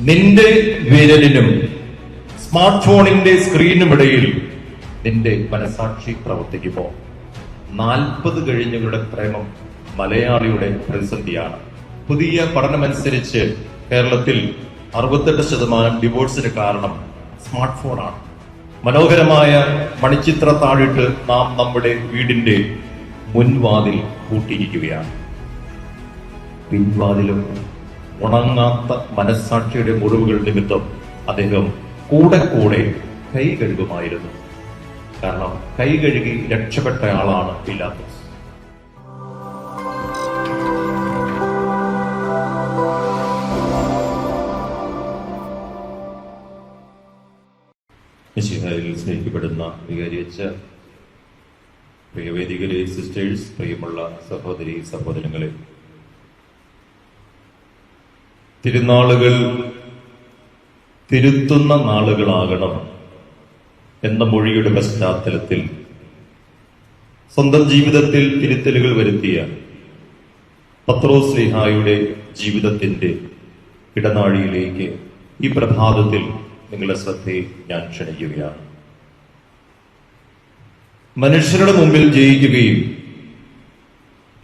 നിന്റെ വിരലിനും സ്മാർട്ട് ഫോണിന്റെ സ്ക്രീനും ഇടയിൽ നിന്റെ മനസാക്ഷി പ്രവർത്തിക്കുമ്പോ നാൽപ്പത് കഴിഞ്ഞവരുടെ പ്രേമം മലയാളിയുടെ പ്രതിസന്ധിയാണ്. പുതിയ പഠനമനുസരിച്ച് കേരളത്തിൽ അറുപത്തെട്ട് ശതമാനം ഡിവോഴ്സിന് കാരണം സ്മാർട്ട് ഫോണാണ് മനോഹരമായ മണിച്ചിത്ര താഴിട്ട് നാം നമ്മുടെ വീടിന്റെ മുൻവാതിൽ കൂട്ടിയിരിക്കുകയാണ് പിൻവാതിലും ഉണങ്ങാത്ത മനസ്സാക്ഷിയുടെ മുറിവുകൾ നിമിത്തം അദ്ദേഹം കൂടെ കൂടെ കൈ കഴുകുമായിരുന്നു. കാരണം കൈ കഴുകി രക്ഷപ്പെട്ട ആളാണ് പിലാത്തോസ്. സ്നേഹിക്കപ്പെടുന്ന വികാരിയച്ച പ്രിയവേദികളെ സിസ്റ്റേഴ്സ് പ്രിയമുള്ള സഹോദരി സഹോദരങ്ങളെ തിരുനാളുകൾ തിരുത്തുന്ന നാളുകളാകണം എന്ന മൊഴിയുടെ പശ്ചാത്തലത്തിൽ സ്വന്തം ജീവിതത്തിൽ തിരുത്തലുകൾ വരുത്തിയ പത്രോസ് ലിഹായുടെ ജീവിതത്തിന്റെ ഇടനാഴിയിലേക്ക് ഈ പ്രഭാതത്തിൽ നിങ്ങളുടെ ശ്രദ്ധയെ ഞാൻ ക്ഷണിക്കുകയാണ്. മനുഷ്യരുടെ മുമ്പിൽ ജയിക്കുകയും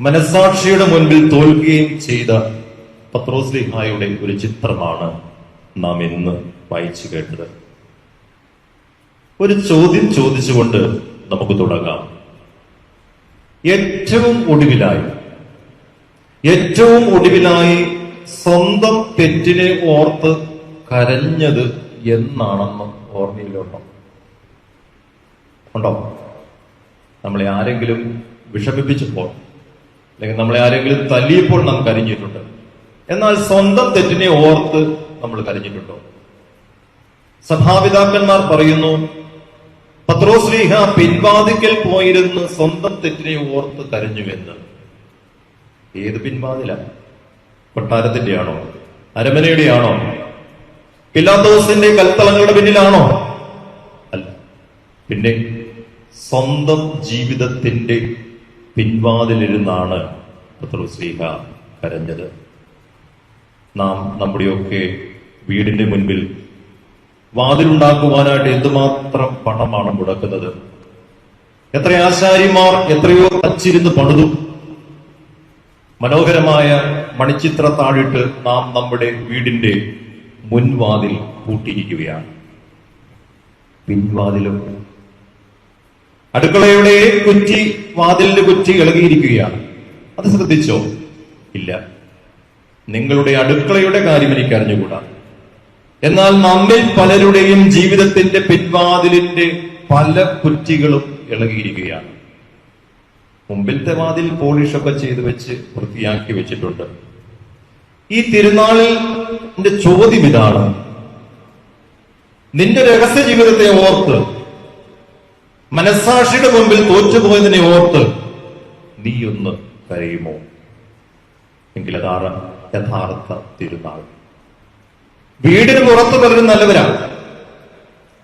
മനസാക്ഷിയുടെ മുൻപിൽ തോൽക്കുകയും ചെയ്ത പത്രോസ് ലിഹായുടെ ഒരു ചിത്രമാണ് നാം ഇന്ന് വായിച്ചു കേട്ടത്. ഒരു ചോദ്യം ചോദിച്ചുകൊണ്ട് നമുക്ക് തുടങ്ങാം. ഏറ്റവും ഒടുവിലായി ഏറ്റവും ഒടുവിലായി സ്വന്തം തെറ്റിനെ ഓർത്ത് കരഞ്ഞത് എന്നാണെന്ന് ഓർമ്മയിലുണ്ടോ ഉണ്ടോ? നമ്മളെ ആരെങ്കിലും വിഷമിപ്പിച്ചപ്പോൾ അല്ലെങ്കിൽ നമ്മളെ ആരെങ്കിലും തല്ലിയപ്പോൾ നാം കരഞ്ഞിട്ടുണ്ട്. എന്നാൽ സ്വന്തം തെറ്റിനെ ഓർത്ത് നമ്മൾ കരഞ്ഞിട്ടുണ്ടോ? സഭാപിതാക്കന്മാർ പറയുന്നു പത്രോശ്രീഹ പിൻവാതിക്കൽ പോയിരുന്ന് സ്വന്തം തെറ്റിനെ ഓർത്ത് കരഞ്ഞുവെന്ന്. ഏത് പിൻവാതില? കൊട്ടാരത്തിന്റെ ആണോ അരമനയുടെ ആണോ പിലാത്തോസിന്റെ കൽത്തളങ്ങളുടെ പിന്നിലാണോ? അല്ല. പിന്നെ സ്വന്തം ജീവിതത്തിന്റെ പിൻവാതിലിരുന്നാണ് പത്രോശ്രീഹ കരഞ്ഞത്. നാം നമ്മുടെയൊക്കെ വീടിന്റെ മുൻപിൽ വാതിലുണ്ടാക്കുവാനായിട്ട് എന്തുമാത്രം പണമാണ് മുടക്കുന്നത്? എത്ര ആശാരിമാർ എത്രയോ അച്ചിരുന്ന് പണിതു. മനോഹരമായ മണിച്ചിത്ര താഴിട്ട് നാം നമ്മുടെ വീടിന്റെ മുൻവാതിൽ കൂട്ടിയിരിക്കുകയാണ് പിൻവാതിലും. അടുക്കളയുടെ കുറ്റി വാതിലിന്റെ കുറ്റി ഇളകിയിരിക്കുകയാണ്. അത് ശ്രദ്ധിച്ചോ? ഇല്ല. നിങ്ങളുടെ അടുക്കളയുടെ കാര്യം എനിക്ക് അറിഞ്ഞുകൂടാ? എന്നാൽ നമ്മിൽ പലരുടെയും ജീവിതത്തിന്റെ പിൻവാതിലിന്റെ പല കുറ്റികളും ഇളകിയിരിക്കുകയാണ്. മുമ്പിലത്തെ വാതിൽ പോളിഷൊക്കെ ചെയ്തു വെച്ച് വൃത്തിയാക്കി വെച്ചിട്ടുണ്ട്. ഈ തിരുനാളിന്റെ ചോദ്യം ഇതാണ്. നിന്റെ രഹസ്യ ജീവിതത്തെ ഓർത്ത് മനസ്സാക്ഷിയുടെ മുമ്പിൽ തോറ്റുപോയതിനെ ഓർത്ത് നീ ഒന്ന് കരയുമോ? എങ്കിൽ അതാണ് യഥാർത്ഥ തിരുനാൾ വീടിന് പുറത്ത് പലരും നല്ലവരാണ്.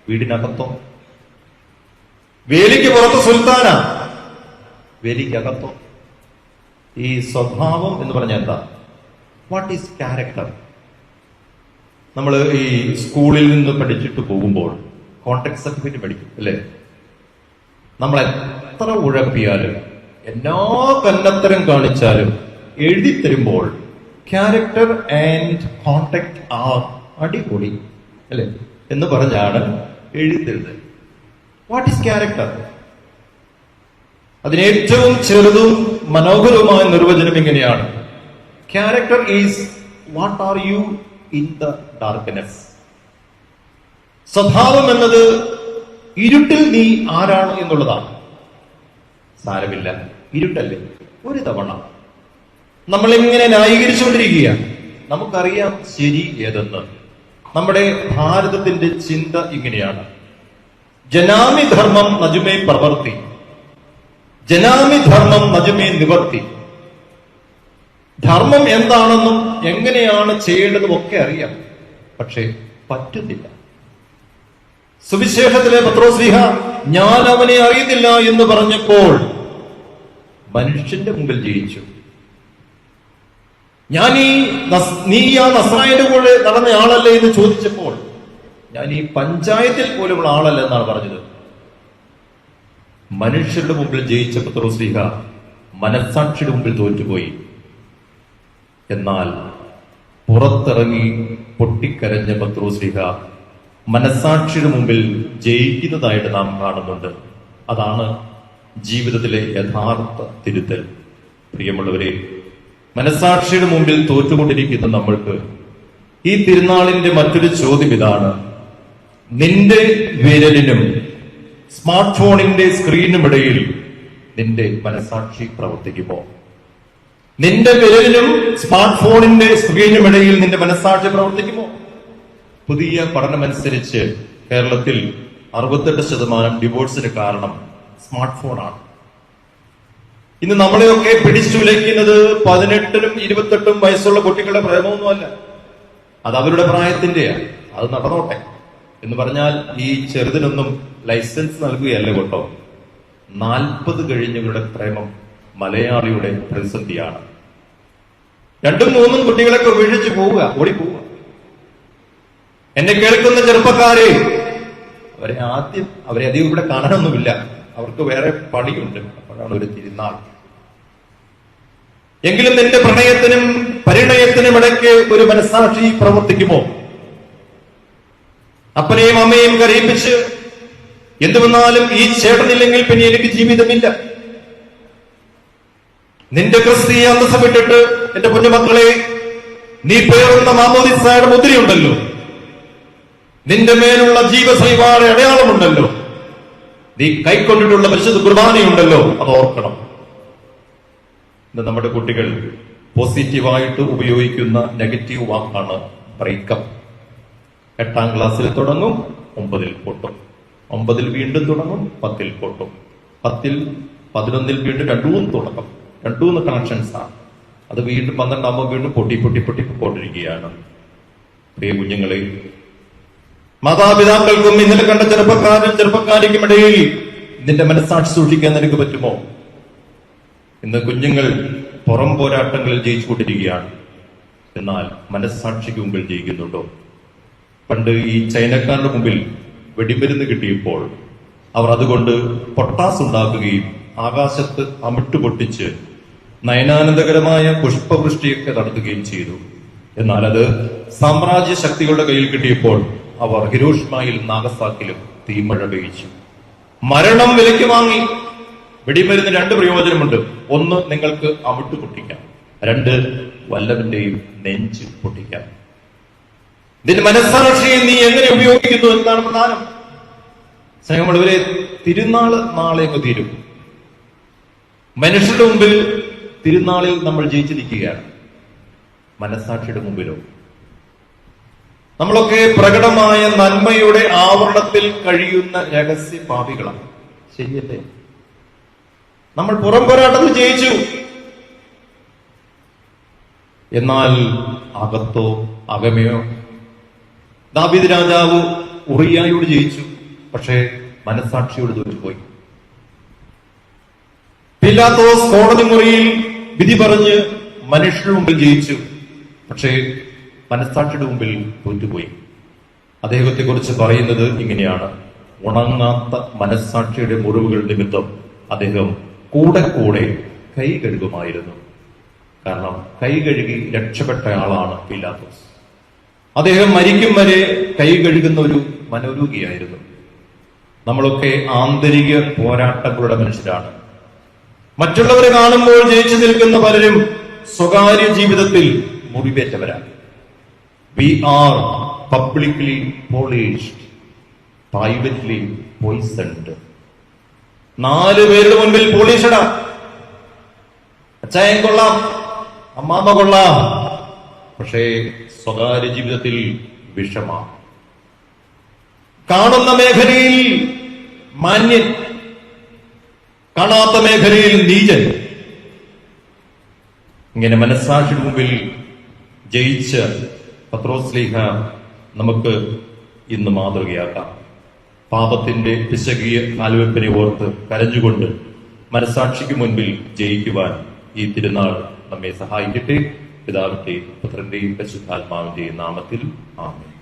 വീടിനകത്തോ? വേലിക്ക് പുറത്ത് സുൽത്താന? വേലിക്കകത്തോ? ഈ സ്വഭാവം എന്ന് പറഞ്ഞാൽ എന്താ? വാട്ട് ഈസ് ക്യാരക്ടർ നമ്മൾ ഈ സ്കൂളിൽ നിന്ന് പഠിച്ചിട്ട് പോകുമ്പോൾ കോൺടാക്ട് സർട്ടിഫിക്കറ്റ് പഠിക്കും അല്ലേ? നമ്മൾ എത്ര ഉഴപ്പിയാലും എല്ലാ കന്നത്തരം കാണിച്ചാലും എഴുതി തരുമ്പോൾ ക്യാരക്ടർ ആൻഡ് കോണ്ടാക്ട് ആർ അടിപൊളി അല്ലെ? എന്ന് പറഞ്ഞാണ് എഴുതരുത് വാട്ട് ഈസ് ക്യാരക്ടർ അതിന് ഏറ്റവും ചെറുതും മനോഹരവുമായ നിർവചനം ഇങ്ങനെയാണ്. Character is what are you in the darkness സ്വഭാവം എന്നത് ഇരുട്ടിൽ നീ ആരാണ് എന്നുള്ളതാണ്. സാരമില്ല. ഇരുട്ടല്ലേ? ഒരു തവണ. നമ്മളിങ്ങനെ ന്യായീകരിച്ചുകൊണ്ടിരിക്കുകയാണ്. നമുക്കറിയാം ശരി ഏതെന്ന്. നമ്മുടെ ഭാരതത്തിന്റെ ചിന്ത ഇങ്ങനെയാണ്. ജനാമി ധർമ്മം നജുമേ പ്രവർത്തി. ജനാമി ധർമ്മം നജുമേ നിവർത്തി. ധർമ്മം എന്താണെന്നും എങ്ങനെയാണ് ചെയ്യേണ്ടതും ഒക്കെ അറിയാം. പക്ഷേ പറ്റുന്നില്ല. സുവിശേഷത്തിലെ പത്രോസ്ലിഹ ഞാൻ അവനെ അറിയുന്നില്ല എന്ന് പറഞ്ഞപ്പോൾ മനുഷ്യന്റെ മുമ്പിൽ ജയിച്ചു. ഞാൻ ഈ നീ ആ നസ്രായന്റെ കൂടെ നടന്ന ആളല്ലേ എന്ന് ചോദിച്ചപ്പോൾ ഞാൻ ഈ പഞ്ചായത്തിൽ പോലുള്ള ആളല്ല എന്നാണ് പറഞ്ഞത്. മനുഷ്യരുടെ മുമ്പിൽ ജയിച്ച പത്രോസ്ലിഹ മനസാക്ഷിയുടെ മുമ്പിൽ തോറ്റുപോയി. എന്നാൽ പുറത്തിറങ്ങി പൊട്ടിക്കരഞ്ഞ പത്രോസ്ലിഹ മനസാക്ഷിയുടെ മുമ്പിൽ ജയിക്കുന്നതായിട്ട് നാം കാണുന്നുണ്ട്. അതാണ് ജീവിതത്തിലെ യഥാർത്ഥ തിരുത്തൽ. പ്രിയമുള്ളവരെ മനസാക്ഷിയുടെ മുമ്പിൽ തോറ്റുകൊണ്ടിരിക്കുന്ന നമ്മൾക്ക് ഈ തിരുനാളിന്റെ മറ്റൊരു ചോദ്യം ഇതാണ്. നിന്റെ വിരലിനും സ്മാർട്ട് ഫോണിന്റെ സ്ക്രീനും ഇടയിൽ നിന്റെ മനസാക്ഷി പ്രവർത്തിക്കുമോ? നിന്റെ വിരലിനും സ്മാർട്ട് ഫോണിന്റെ സ്ക്രീനും ഇടയിൽ നിന്റെ മനസാക്ഷി പ്രവർത്തിക്കുമോ? പുതിയ പഠനമനുസരിച്ച് കേരളത്തിൽ അറുപത്തെട്ട് ശതമാനം ഡിവോഴ്സിന് കാരണം സ്മാർട്ട് ഫോണാണ് ഇന്ന് നമ്മളെയൊക്കെ പിടിച്ചുലയ്ക്കുന്നത് പതിനെട്ടിനും ഇരുപത്തെട്ടും വയസ്സുള്ള കുട്ടികളുടെ പ്രേമമൊന്നുമല്ല. അത് അവരുടെ പ്രായത്തിന്റെയാണ് അത് നടന്നോട്ടെ. എന്ന് പറഞ്ഞാൽ ഈ ചെറുതിനൊന്നും ലൈസൻസ് നൽകുകയല്ല കേട്ടോ. നാൽപ്പത് കഴിഞ്ഞവരുടെ പ്രേമം മലയാളിയുടെ പ്രതിസന്ധിയാണ്. രണ്ടും മൂന്നും കുട്ടികളൊക്കെ വീഴിച്ചു പോവുക ഓടിപ്പോവുക. എന്നെ കേൾക്കുന്ന ചെറുപ്പക്കാരെ അവരെ ആദ്യം അവരെ അധികം ഇവിടെ കാണാനൊന്നുമില്ല. അവർക്ക് വേറെ പണിയുണ്ട്. അപ്പോഴാണ് ഒരു തിരുനാൾ. എങ്കിലും നിന്റെ പ്രണയത്തിനും പരിണയത്തിനും ഇടയ്ക്ക് ഒരു മനസ്സാക്ഷി പ്രവർത്തിക്കുമോ? അപ്പനെയും അമ്മയും കരയിപ്പിച്ച് എന്തു വന്നാലും ഈ ചേട്ടനില്ലെങ്കിൽ പിന്നെ എനിക്ക് ജീവിതമില്ല. നിന്റെ ക്രിസ്തീയ അന്തസ്സം എന്റെ കുഞ്ഞുമക്കളെ നീ പേറുന്ന മാമോദിസായുടെ മുദ്രയുണ്ടല്ലോ. നിന്റെ മേലുള്ള ജീവസൈവാടെ അടയാളമുണ്ടല്ലോ. നീ കൈക്കൊണ്ടിട്ടുള്ള പരിശുദ്ധ കുർബാനയുണ്ടല്ലോ. അത് ഓർക്കണം. ഇന്ന് നമ്മുടെ കുട്ടികൾ പോസിറ്റീവായിട്ട് ഉപയോഗിക്കുന്ന നെഗറ്റീവ് വാക്കാണ് ബ്രേക്കപ്പ്. എട്ടാം ക്ലാസ്സിൽ തുടങ്ങും ഒമ്പതിൽ പൊട്ടും. ഒമ്പതിൽ വീണ്ടും തുടങ്ങും പത്തിൽ പൊട്ടും. പത്തിൽ പതിനൊന്നിൽ വീണ്ടും രണ്ടുമൂന്ന് തുടക്കം രണ്ടുമൂന്ന് കണക്ഷൻസ് ആണ്. അത് വീണ്ടും പന്ത്രണ്ടാകുമ്പോൾ വീണ്ടും പൊട്ടി പൊട്ടി പൊട്ടി പൊട്ടിക്കൊണ്ടിരിക്കുകയാണ്. പ്രിയ കുഞ്ഞുങ്ങളെ മാതാപിതാക്കൾക്കും ഇന്നലെ കണ്ട ചെറുപ്പക്കാരും ചെറുപ്പക്കാരിക്കും ഇടയിൽ നിന്റെ മനസ്സാക്ഷി സൂക്ഷിക്കാൻ നിനക്ക് പറ്റുമോ? ഇന്ന് കുഞ്ഞുങ്ങൾ പുറം പോരാട്ടങ്ങളിൽ ജയിച്ചുകൊണ്ടിരിക്കുകയാണ്. എന്നാൽ മനസ്സാക്ഷിക്ക് മുമ്പിൽ ജയിക്കുന്നുണ്ടോ? പണ്ട് ഈ ചൈനക്കാരുടെ മുമ്പിൽ വെടിമരുന്ന് കിട്ടിയപ്പോൾ അവർ അതുകൊണ്ട് പൊട്ടാസ് ഉണ്ടാക്കുകയും ആകാശത്ത് അമിട്ട് പൊട്ടിച്ച് നയനാനന്ദകരമായ പുഷ്പവൃഷ്ടിയൊക്കെ നടത്തുകയും ചെയ്തു. എന്നാൽ അത് സാമ്രാജ്യ ശക്തികളുടെ കയ്യിൽ കിട്ടിയപ്പോൾ അവർ ഹിരോഷിമയിലും നാഗസാക്കിലും തീമഴ പെയ്ച്ചു മരണം വിലയ്ക്ക് വാങ്ങി വെടിമരുന്ന് രണ്ട് പ്രയോജനമുണ്ട്. ഒന്ന് നിങ്ങൾക്ക് അമിട്ട് പൊട്ടിക്കാം. രണ്ട് വല്ലവന്റെയും നെഞ്ച് പൊട്ടിക്കാം. നിന്റെ മനസ്സാക്ഷിയെ നീ എങ്ങനെ ഉപയോഗിക്കുന്നു എന്നതാണ് പ്രധാനം. സ്നേഹമുള്ളവരെ തിരുനാൾ നാളെ തീരും. മനുഷ്യരുടെ മുമ്പിൽ തിരുനാളിൽ നമ്മൾ ജയിച്ചിരിക്കുകയാണ്. മനസ്സാക്ഷിയുടെ മുമ്പിലോ. നമ്മളൊക്കെ പ്രകടമായ നന്മയുടെ ആവരണത്തിൽ കഴിയുന്ന രഹസ്യ പാപികളാണ് ശരിയല്ലേ? നമ്മൾ പുറം പോരാട്ടത്തിൽ ജയിച്ചു. എന്നാൽ അകത്തോ അകമയോ ദാബിദ് രാജാവ് ഉറിയായോട് ജയിച്ചു പക്ഷേ മനസാക്ഷിയോട് തോറ്റുപോയി പിലാത്തോസ് കോടതി മുറിയിൽ വിധി പറഞ്ഞ് മനുഷ്യരുടെ മുമ്പിൽ ജയിച്ചു പക്ഷേ മനസാക്ഷിയുടെ മുമ്പിൽ തോറ്റുപോയി. അദ്ദേഹത്തെ കുറിച്ച് പറയുന്നത് ഇങ്ങനെയാണ്. ഉണങ്ങാത്ത മനസാക്ഷിയുടെ മുറിവുകൾ നിമിത്തം അദ്ദേഹം കൂടെ കൂടെ കൈ കഴുകുമായിരുന്നു. കാരണം കൈ കഴുകി രക്ഷപ്പെട്ട ആളാണ് പിലാത്തോസ്. അദ്ദേഹം മരിക്കും വരെ കൈ കഴുകുന്ന ഒരു മനോരോഗിയായിരുന്നു. നമ്മളൊക്കെ ആന്തരിക പോരാട്ടങ്ങളുടെ മനുഷ്യരാണ്. മറ്റുള്ളവരെ കാണുമ്പോൾ ജയിച്ചു നിൽക്കുന്ന പലരും സ്വകാര്യ ജീവിതത്തിൽ മുറിവേറ്റവരാണ്. We are publicly polished privately poisoned. നാല് പേരുടെ മുൻപിൽ പോളീഷട അച്ചായൻ കൊള്ളാം അമ്മാമ്മ കൊള്ളാം പക്ഷേ സ്വകാര്യ ജീവിതത്തിൽ വിഷമാണ് കാണുന്ന മേഖലയിൽ മാന്യൻ കാണാത്ത മേഖലയിൽ നീചൻ. ഇങ്ങനെ മനസ്സാക്ഷിയുടെ മുമ്പിൽ ജയിച്ച പത്രോസ്ലീഹ നമുക്ക് ഇന്ന് മാതൃകയാക്കാം. പാപത്തിന്റെ പിശകിയ കാൽവെപ്പിനെ ഓർത്ത് കരഞ്ഞുകൊണ്ട് മനസാക്ഷിക്ക് മുൻപിൽ ജയിക്കുവാൻ ഈ തിരുനാൾ നമ്മെ സഹായിക്കട്ടെ. പിതാവിന്റെയും പുത്രന്റെയും പരിശുദ്ധാത്മാവിന്റെയും നാമത്തിൽ ആമേൻ.